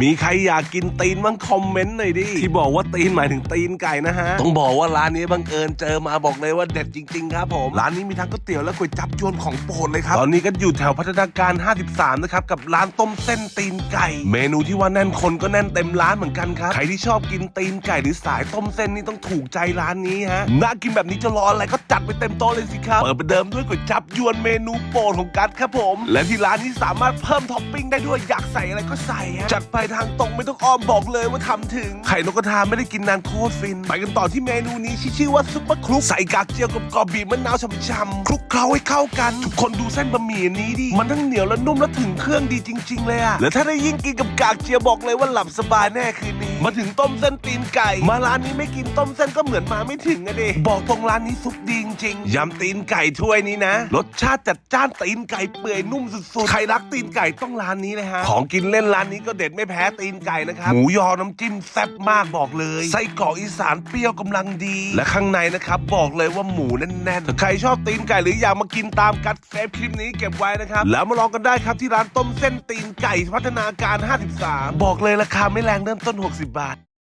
มีใครอยากกินตีนบ้างคอมเมนต์หน่อยดิ ที่บอกว่าตีนหมายถึงตีนไก่นะฮะ ต้องบอกว่าร้านนี้บังเอิญเจอมาบอกเลยว่าเด็ดจริง ๆ ครับผม ร้านนี้มีทั้งก๋วยเตี๋ยวและก๋วยจับยวนของโปรดเลยครับ ตอนนี้ก็อยู่แถวพัฒนาการ 53 นะครับ กับร้านต้มเส้นตีนไก่ เมนูที่ว่าแน่นคนก็แน่นเต็มร้านเหมือนกันครับ ใครที่ชอบกินตีนไก่หรือสายต้มเส้นนี่ต้องถูกใจร้านนี้ฮะ น่ากินแบบนี้จะรออะไรก็จัดไปเต็มโต๊ะเลยสิครับ เปิดประเดิมด้วยก๋วยจับยวนเมนูโปรดของกัดครับผม และที่ร้านนี้สามารถเพิ่มท็อปปิ้งได้ด้วยอยากใส่อะไรก็ใส่ฮะจัดไปทางตรงไม่ต้องอ้อมบอกเลยว่าทำถึง ไข่นกกระทาไม่ได้กินนานโคตรฟิน ไปกันต่อที่เมนูนี้ชื่อว่าซุปเปอร์คลุกใส่กากเจียวกับกรอบบีบมะนาวช่ำๆคลุกเคล้าให้เข้ากัน ทุกคนดูเส้นบะหมี่นนี้ดิมันทั้งเหนียวและนุ่มและถึงเครื่องดีจริง ๆ เลยอะแล้วถ้าได้ยิ่งกินกับกากเจียวบอกเลยว่าหลับสบายแน่คืนนี้ มาถึงต้มเส้นตีนไก่ มาร้านนี้ไม่กินต้มเส้นก็เหมือนมาไม่ถึงอะเดบอกตรงร้านนี้ซุปดีจริงๆยำตีนไก่ถ้วยนี้นะ รสชาติจัดจ้านตีนไก่เปื่อยนุ่มสุดๆใครรักตีนไก่ต้องร้านนี้เลยฮะของกินเล่นร้านนี้ก็เด็ดไม่แพ้ตีนไก่นะครับหมูยอน้ำจิ้มแซ่บมากบอกเลยไส้กรอกอีสานเปรี้ยวกำลังดี และข้างในนะครับบอกเลยว่าหมูแน่นๆถ้าใครชอบตีนไก่หรืออยากมากินตามกัดเซฟคลิปนี้เก็บไว้นะครับแล้วมาลองกันได้ครับที่ร้านต้มเส้นตีนไก่พัฒนาการ 53 บอกเลยราคาไม่แรงเริ่มต้น 60บาท